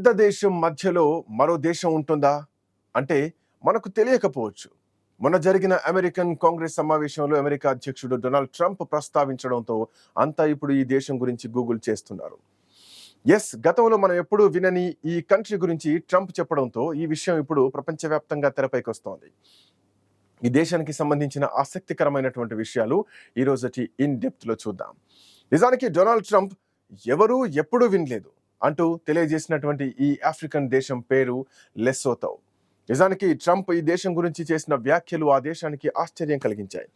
పెద్ద దేశం మధ్యలో మరో దేశం ఉంటుందా? అంటే మనకు తెలియకపోవచ్చు. మొన్న జరిగిన అమెరికన్ కాంగ్రెస్ సమావేశంలో అమెరికా అధ్యక్షుడు డొనాల్డ్ ట్రంప్ ప్రస్తావించడంతో అంతా ఇప్పుడు ఈ దేశం గురించి గూగుల్ చేస్తున్నారు. ఎస్ గతంలో మనం ఎప్పుడూ వినని ఈ కంట్రీ గురించి ట్రంప్ చెప్పడంతో ఈ విషయం ఇప్పుడు ప్రపంచవ్యాప్తంగా తెరపైకి వస్తోంది ఈ దేశానికి సంబంధించిన ఆసక్తికరమైనటువంటి విషయాలు ఈరోజు ఇన్ డెప్త్లో చూద్దాం. నిజానికి డొనాల్డ్ ట్రంప్ ఎవరూ ఎప్పుడూ వినలేదు. అంటూ తెలియజేసినటువంటి ఈ ఆఫ్రికన్ దేశం పేరు లెస్సోతో. నిజానికి ట్రంప్ ఈ దేశం గురించి చేసిన వ్యాఖ్యలు ఆ దేశానికి ఆశ్చర్యం కలిగించాయి.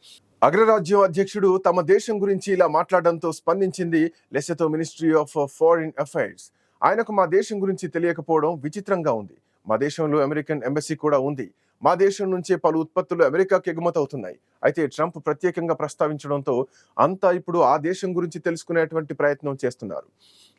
అగ్రరాజ్యం అధ్యక్షుడు తమ దేశం గురించి ఇలా మాట్లాడడంతో స్పందించింది Lesotho ministry of foreign affairs. ఆయనకు మా దేశం గురించి తెలియకపోవడం విచిత్రంగా ఉంది. మా దేశంలో అమెరికన్ ఎంబసీ కూడా ఉంది. మా దేశం నుంచే పలు ఉత్పత్తులు అమెరికాకి ఎగుమతి అవుతున్నాయి అయితే ట్రంప్ ప్రత్యేకంగా ప్రస్తావించడంతో అంతా ఇప్పుడు ఆ దేశం గురించి తెలుసుకునేటువంటి ప్రయత్నం చేస్తున్నారు.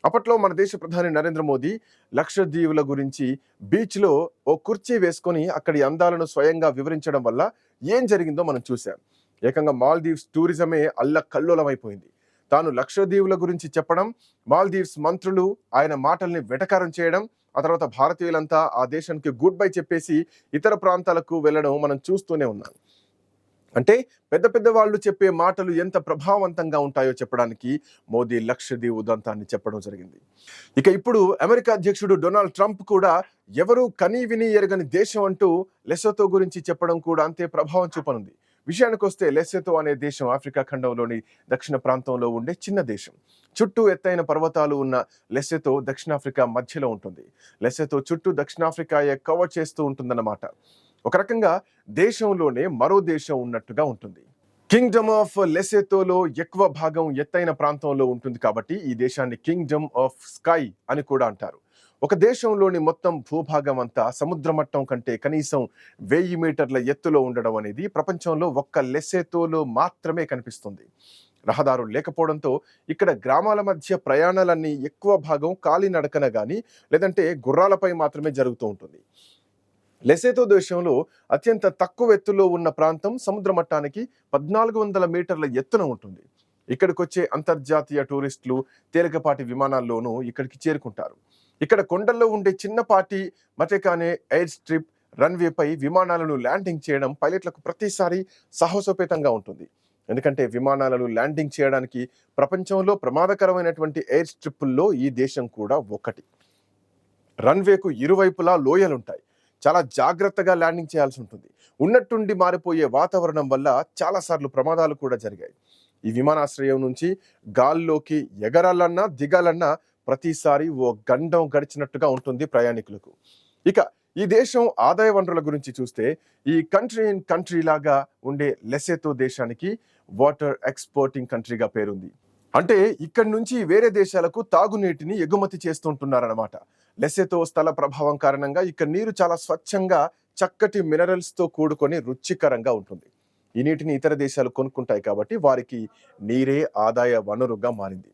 అప్పట్లో మన దేశ ప్రధాని నరేంద్ర మోదీ లక్షద్వీపుల గురించి బీచ్లో ఓ కుర్చీ వేసుకొని అక్కడి అందాలను స్వయంగా వివరించడం వల్ల ఏం జరిగిందో మనం చూసాం ఏకంగా మాల్దీవ్స్ టూరిజమే అల్ల కల్లోలమైపోయింది తాను లక్షద్వీపుల గురించి చెప్పడం మాల్దీవ్స్ మంత్రులు ఆయన మాటల్ని వెటకారం చేయడం ఆ తర్వాత భారతీయులంతా ఆ దేశానికి గుడ్ బై చెప్పేసి ఇతర ప్రాంతాలకు వెళ్ళడం మనం చూస్తూనే ఉన్నాం. అంటే పెద్ద పెద్ద వాళ్ళు చెప్పే మాటలు ఎంత ప్రభావవంతంగా ఉంటాయో చెప్పడానికి మోదీ లక్షదీవ్ ఉదంతాన్ని చెప్పడం జరిగింది. ఇక ఇప్పుడు అమెరికా అధ్యక్షుడు డొనాల్డ్ ట్రంప్ కూడా ఎవరు కనీ విని ఎరగని దేశం అంటూ లెసోతో గురించి చెప్పడం కూడా అంతే ప్రభావం చూపనుంది. విషయానికి వస్తే లెసెతో అనే దేశం ఆఫ్రికా ఖండంలోని దక్షిణ ప్రాంతంలో ఉండే చిన్న దేశం. చుట్టూ ఎత్తైన పర్వతాలు ఉన్న లెసెతో దక్షిణాఫ్రికా మధ్యలో ఉంటుంది. లెసెతో చుట్టూ దక్షిణాఫ్రికాయే కవర్ చేస్తూ ఉంటుందన్నమాట. ఒక రకంగా దేశంలోనే మరో దేశం ఉన్నట్టుగా ఉంటుంది. కింగ్డమ్ ఆఫ్ లెసెతోలో ఎక్కువ భాగం ఎత్తైన ప్రాంతంలో ఉంటుంది కాబట్టి ఈ దేశాన్ని కింగ్డమ్ ఆఫ్ స్కై అని కూడా అంటారు. ఒక దేశంలోని మొత్తం భూభాగం అంతా సముద్ర మట్టం కంటే కనీసం వెయ్యి మీటర్ల ఎత్తులో ఉండడం అనేది ప్రపంచంలో ఒక్క లెసెతోలో మాత్రమే కనిపిస్తుంది. రహదారులు లేకపోవడంతో ఇక్కడ గ్రామాల మధ్య ప్రయాణాలన్నీ ఎక్కువ భాగం కాలినడకన కానీ లేదంటే గుర్రాలపై మాత్రమే జరుగుతూ ఉంటుంది. లెసేతో దేశంలో అత్యంత తక్కువ ఎత్తులో ఉన్న ప్రాంతం సముద్ర మట్టానికి పద్నాలుగు వందల మీటర్ల ఎత్తున ఉంటుంది. ఇక్కడికి వచ్చే అంతర్జాతీయ టూరిస్టులు తేలికపాటి విమానాల్లోనూ ఇక్కడికి చేరుకుంటారు. ఇక్కడ కొండల్లో ఉండే చిన్నపాటి మటెకానే ఎయిర్ స్ట్రిప్ రన్వేపై విమానాలను ల్యాండింగ్ చేయడం పైలట్లకు ప్రతిసారి సాహసోపేతంగా ఉంటుంది. ఎందుకంటే విమానాలను ల్యాండింగ్ చేయడానికి ప్రపంచంలో ప్రమాదకరమైనటువంటి ఎయిర్ స్ట్రిప్పుల్లో ఈ దేశం కూడా ఒకటి. రన్వేకు ఇరువైపులా లోయలుంటాయి. చాలా జాగ్రత్తగా ల్యాండింగ్ చేయాల్సి ఉంటుంది. ఉన్నట్టుండి మారిపోయే వాతావరణం వల్ల చాలాసార్లు ప్రమాదాలు కూడా జరిగాయి. ఈ విమానాశ్రయం నుంచి గాల్లోకి ఎగరాలన్నా దిగాలన్నా ప్రతిసారి ఓ గండం గడిచినట్టుగా ఉంటుంది ప్రయాణికులకు. ఇక ఈ దేశం ఆదాయ వనరుల గురించి చూస్తే ఈ కంట్రీ ఇన్ కంట్రీ లాగా ఉండే లెసెతో దేశానికి వాటర్ ఎక్స్పోర్టింగ్ కంట్రీగా పేరుంది. అంటే ఇక్కడి నుంచి వేరే దేశాలకు తాగునీటిని ఎగుమతి చేస్తుంటున్నారన్నమాట. లెసెతో స్థల ప్రభావం కారణంగా ఇక్కడ నీరు చాలా స్వచ్ఛంగా చక్కటి మినరల్స్తో కూడుకొని రుచికరంగా ఉంటుంది. ఈ నీటిని ఇతర దేశాలు కొనుక్కుంటాయి కాబట్టి వారికి నీరే ఆదాయ వనరుగా మారింది.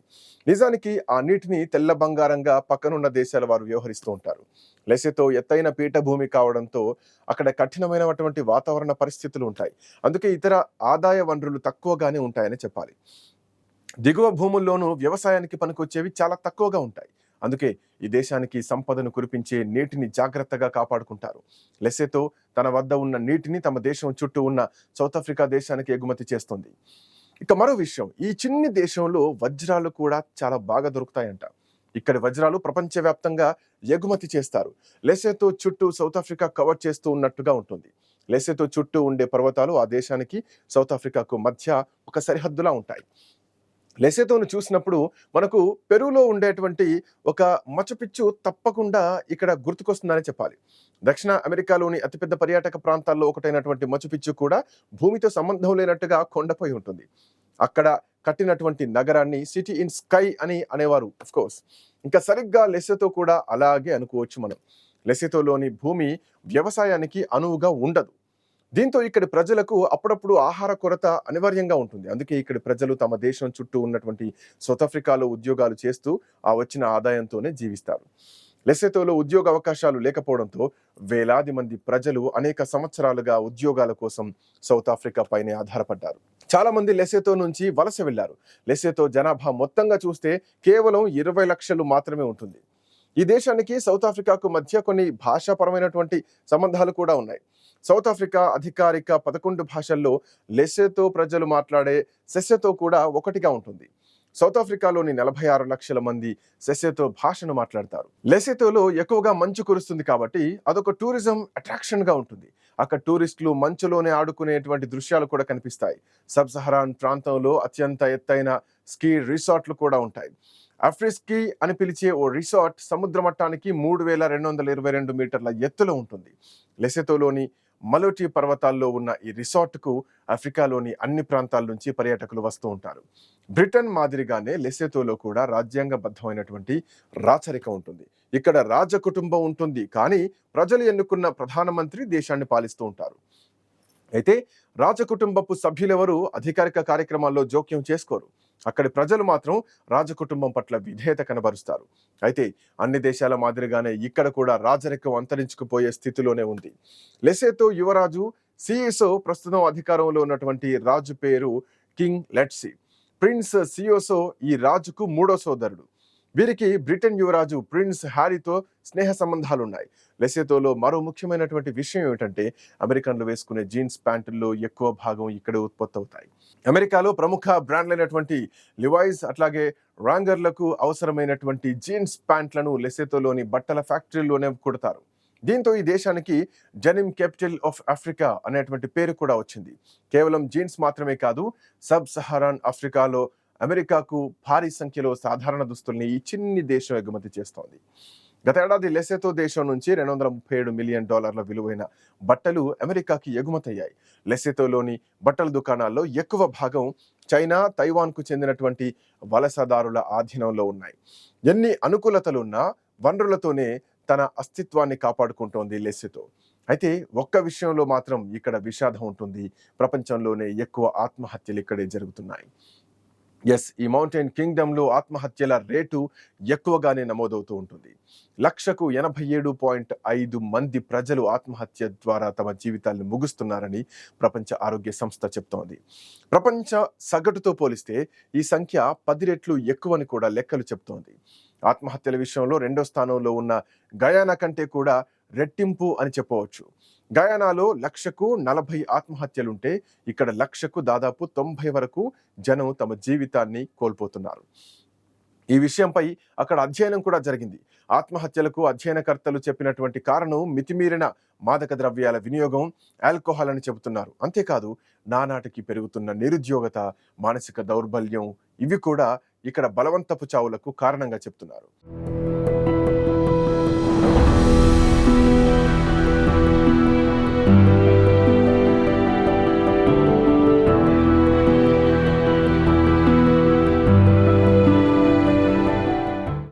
నిజానికి ఆ నీటిని తెల్ల బంగారంగా పక్కనున్న దేశాల వారు వ్యవహరిస్తూ ఉంటారు. లెసెతో ఎత్తైన పీఠభూమి కావడంతో అక్కడ కఠినమైనటువంటి వాతావరణ పరిస్థితులు ఉంటాయి. అందుకే ఇతర ఆదాయ వనరులు తక్కువగానే ఉంటాయని చెప్పాలి. దిగువ భూముల్లోనూ వ్యవసాయానికి పనికొచ్చేవి చాలా తక్కువగా ఉంటాయి. అందుకే ఈ దేశానికి సంపదను కురిపించే నీటిని జాగ్రత్తగా కాపాడుకుంటారు. లెసెతో తన వద్ద ఉన్న నీటిని తమ దేశం చుట్టూ ఉన్న సౌత్ ఆఫ్రికా దేశానికి ఎగుమతి చేస్తుంది. ఇక మరో విషయం ఈ చిన్ని దేశంలో వజ్రాలు కూడా చాలా బాగా దొరుకుతాయంట. ఇక్కడి వజ్రాలు ప్రపంచవ్యాప్తంగా ఎగుమతి చేస్తారు. లెసెతో చుట్టూ సౌత్ ఆఫ్రికా కవర్ చేస్తూ ఉన్నట్టుగా ఉంటుంది. లెసెతో చుట్టూ ఉండే పర్వతాలు ఆ దేశానికి సౌత్ ఆఫ్రికాకు మధ్య ఒక సరిహద్దులా ఉంటాయి. లెసెతోను చూసినప్పుడు మనకు పెరువులో ఉండేటువంటి ఒక మచ్చపిచ్చు తప్పకుండా ఇక్కడ గుర్తుకొస్తుందని చెప్పాలి. దక్షిణ అమెరికాలోని అతిపెద్ద పర్యాటక ప్రాంతాల్లో ఒకటైనటువంటి మచ్చుపిచ్చు కూడా భూమితో సంబంధం లేనట్టుగా కొండపై ఉంటుంది. అక్కడ కట్టినటువంటి నగరాన్ని సిటీ ఇన్ స్కై అని అనేవారు అఫ్ కోర్స్ ఇంకా సరిగ్గా లెసెతో కూడా అలాగే అనుకోవచ్చు మనం. లెసెతోలోని భూమి వ్యవసాయానికి అనువుగా ఉండదు. దీంతో ఇక్కడి ప్రజలకు అప్పుడప్పుడు ఆహార కొరత అనివార్యంగా ఉంటుంది. అందుకే ఇక్కడి ప్రజలు తమ దేశం చుట్టూ ఉన్నటువంటి సౌత్ ఆఫ్రికాలో ఉద్యోగాలు చేస్తూ ఆ వచ్చిన ఆదాయంతోనే జీవిస్తారు. లెసెతోలో ఉద్యోగ అవకాశాలు లేకపోవడంతో వేలాది మంది ప్రజలు అనేక సంవత్సరాలుగా ఉద్యోగాల కోసం సౌత్ ఆఫ్రికా పైనే ఆధారపడ్డారు. చాలా మంది లెసెతో నుంచి వలస వెళ్ళారు లెసెతో జనాభా మొత్తంగా చూస్తే కేవలం ఇరవై లక్షలు మాత్రమే ఉంటుంది. ఈ దేశానికి సౌత్ ఆఫ్రికాకు మధ్య కొన్ని భాషాపరమైనటువంటి సంబంధాలు కూడా ఉన్నాయి. సౌత్ ఆఫ్రికా అధికారిక పదకొండు భాషల్లో లెసెతో ప్రజలు మాట్లాడే సెస్సెతో కూడా ఒకటిగా ఉంటుంది. సౌత్ ఆఫ్రికాలోని నలభై ఆరు లక్షల మంది సెసెతో భాషను మాట్లాడతారు. లెసెతోలో ఎక్కువగా మంచు కురుస్తుంది కాబట్టి అదొక టూరిజం అట్రాక్షన్గా ఉంటుంది. అక్కడ టూరిస్టులు మంచులోనే ఆడుకునేటువంటి దృశ్యాలు కూడా కనిపిస్తాయి. సబ్ సహరాన్ ప్రాంతంలో అత్యంత ఎత్తైన స్కీ రిసార్ట్లు కూడా ఉంటాయి. అఫ్రిస్కీ అని పిలిచే ఓ రిసార్ట్ సముద్ర మట్టానికి మూడు వేల రెండు వందల ఇరవై రెండు మీటర్ల ఎత్తులో ఉంటుంది. లెసెతోలోని మలోటి పర్వతాల్లో ఉన్న ఈ రిసార్ట్కు ఆఫ్రికాలోని అన్ని ప్రాంతాల నుంచి పర్యాటకులు వస్తూ ఉంటారు. బ్రిటన్ మాదిరిగానే లెసెతోలో కూడా రాజ్యాంగబద్ధమైనటువంటి రాచరిక ఉంటుంది. ఇక్కడ రాజ కుటుంబం ఉంటుంది. కానీ ప్రజలు ఎన్నుకున్న ప్రధానమంత్రి దేశాన్ని పాలిస్తూ ఉంటారు. అయితే రాజకుటుంబపు సభ్యులెవరూ అధికారిక కార్యక్రమాల్లో జోక్యం చేసుకోరు. అక్కడి ప్రజలు మాత్రం రాజకుటుంబం పట్ల విధేయత కనబరుస్తారు. అయితే అన్ని దేశాల మాదిరిగానే ఇక్కడ కూడా రాజరికం అంతరించుకుపోయే స్థితిలోనే ఉంది. లెసేతో యువరాజు సిఎస్ఓ ప్రస్తుతం అధికారంలో ఉన్నటువంటి రాజు పేరు కింగ్ లెట్సీ. ప్రిన్స్ సియోసో ఈ రాజుకు మూడో సోదరుడు. వీరికి బ్రిటన్ యువరాజు ప్రిన్స్ హ్యారీతో స్నేహ సంబంధాలు ఉన్నాయి లెసేతోలో మరో ముఖ్యమైనటువంటి విషయం ఏమిటంటే అమెరికన్లు వేసుకునే జీన్స్ ప్యాంటుల్లో ఎక్కువ భాగం ఇక్కడే ఉత్పత్తి అవుతాయి అమెరికాలో ప్రముఖ బ్రాండ్లైనటువంటి లివైజ్ అట్లాగే రాంగర్లకు అవసరమైనటువంటి జీన్స్ ప్యాంట్లను లెసేతోలోని బట్టల ఫ్యాక్టరీలోనే కుడతారు. దీంతో ఈ దేశానికి జనిమ్ క్యాపిటల్ ఆఫ్ ఆఫ్రికా అనేటువంటి పేరు కూడా వచ్చింది. కేవలం జీన్స్ మాత్రమే కాదు సబ్ సహారాన్ ఆఫ్రికాలో అమెరికాకు భారీ సంఖ్యలో సాధారణ దుస్తుల్ని ఈ చిన్ని దేశం ఎగుమతి చేస్తోంది. గత ఏడాది లెసెతో దేశం నుంచి రెండు వందల ముప్పై ఏడు మిలియన్ డాలర్ల విలువైన బట్టలు అమెరికాకి ఎగుమతయ్యాయి. లెసెతోలోని బట్టల దుకాణాల్లో ఎక్కువ భాగం చైనా తైవాన్కు చెందినటువంటి వలసదారుల ఆధీనంలో ఉన్నాయి. ఎన్ని అనుకూలతలున్నా వనరులతోనే తన అస్తిత్వాన్ని కాపాడుకుంటోంది లెసెతో అయితే ఒక్క విషయంలో మాత్రం ఇక్కడ విషాదం ఉంటుంది. ప్రపంచంలోనే ఎక్కువ ఆత్మహత్యలు ఇక్కడే జరుగుతున్నాయి. ఎస్ ఈ మౌంటైన్ కింగ్డమ్లో ఆత్మహత్యల రేటు ఎక్కువగానే నమోదవుతూ ఉంటుంది. లక్షకు ఎనభై ఏడు పాయింట్ ఐదు మంది ప్రజలు ఆత్మహత్య ద్వారా తమ జీవితాలను ముగుస్తున్నారని ప్రపంచ ఆరోగ్య సంస్థ చెప్తోంది. ప్రపంచ సగటుతో పోలిస్తే ఈ సంఖ్య పది రెట్లు ఎక్కువని కూడా లెక్కలు చెప్తోంది. ఆత్మహత్యల విషయంలో రెండో స్థానంలో ఉన్న గయానా కంటే కూడా రెట్టింపు అని చెప్పవచ్చు. గయానాలో లక్షకు నలభై ఆత్మహత్యలుంటే ఇక్కడ లక్షకు దాదాపు తొంభై వరకు జనం తమ జీవితాన్ని కోల్పోతున్నారు. ఈ విషయంపై అక్కడ అధ్యయనం కూడా జరిగింది. ఆత్మహత్యలకు అధ్యయనకర్తలు చెప్పినటువంటి కారణం మితిమీరిన మాదక ద్రవ్యాల వినియోగం ఆల్కహాల్ అని చెబుతున్నారు. అంతేకాదు నానాటికి పెరుగుతున్న నిరుద్యోగత మానసిక దౌర్బల్యం ఇవి కూడా ఇక్కడ బలవంతపు చావులకు కారణంగా చెప్తున్నారు